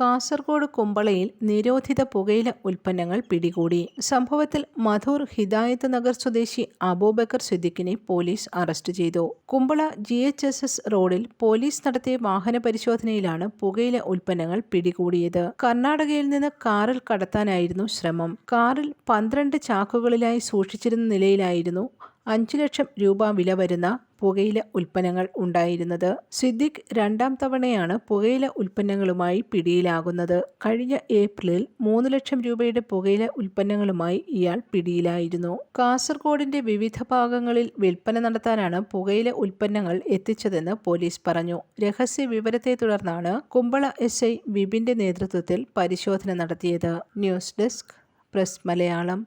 കാസർഗോഡ് കുമ്പളയിൽ നിരോധിത പുകയില ഉൽപ്പന്നങ്ങൾ പിടികൂടി. സംഭവത്തിൽ മധൂർ ഹിദായത്ത് നഗർ സ്വദേശി അബൂബക്കർ സിദ്ദിഖിനെ പോലീസ് അറസ്റ്റ് ചെയ്തു. കുമ്പള ജി റോഡിൽ പോലീസ് നടത്തിയ വാഹന പരിശോധനയിലാണ് പുകയില ഉൽപ്പന്നങ്ങൾ പിടികൂടിയത്. കർണാടകയിൽ നിന്ന് കാറിൽ കടത്താനായിരുന്നു ശ്രമം. കാറിൽ പന്ത്രണ്ട് ചാക്കുകളിലായി സൂക്ഷിച്ചിരുന്ന നിലയിലായിരുന്നു അഞ്ചു ലക്ഷം രൂപ വില വരുന്ന പുകയില ഉൽപ്പന്നങ്ങൾ ഉണ്ടായിരുന്നത്. സിദ്ദിഖ് രണ്ടാം തവണയാണ് പുകയില ഉൽപ്പന്നങ്ങളുമായി പിടിയിലാകുന്നത്. കഴിഞ്ഞ ഏപ്രിലിൽ മൂന്ന് ലക്ഷം രൂപയുടെ പുകയില ഉൽപ്പന്നങ്ങളുമായി ഇയാൾ പിടിയിലായിരുന്നു. കാസർഗോഡിന്റെ വിവിധ ഭാഗങ്ങളിൽ വിൽപ്പന നടത്താനാണ് പുകയില ഉൽപ്പന്നങ്ങൾ എത്തിച്ചതെന്ന് പോലീസ് പറഞ്ഞു. രഹസ്യ വിവരത്തെ തുടർന്നാണ് കുമ്പള എസ് ഐ വിപിന്റെ നേതൃത്വത്തിൽ പരിശോധന നടത്തിയത്. News desk press Malayalam.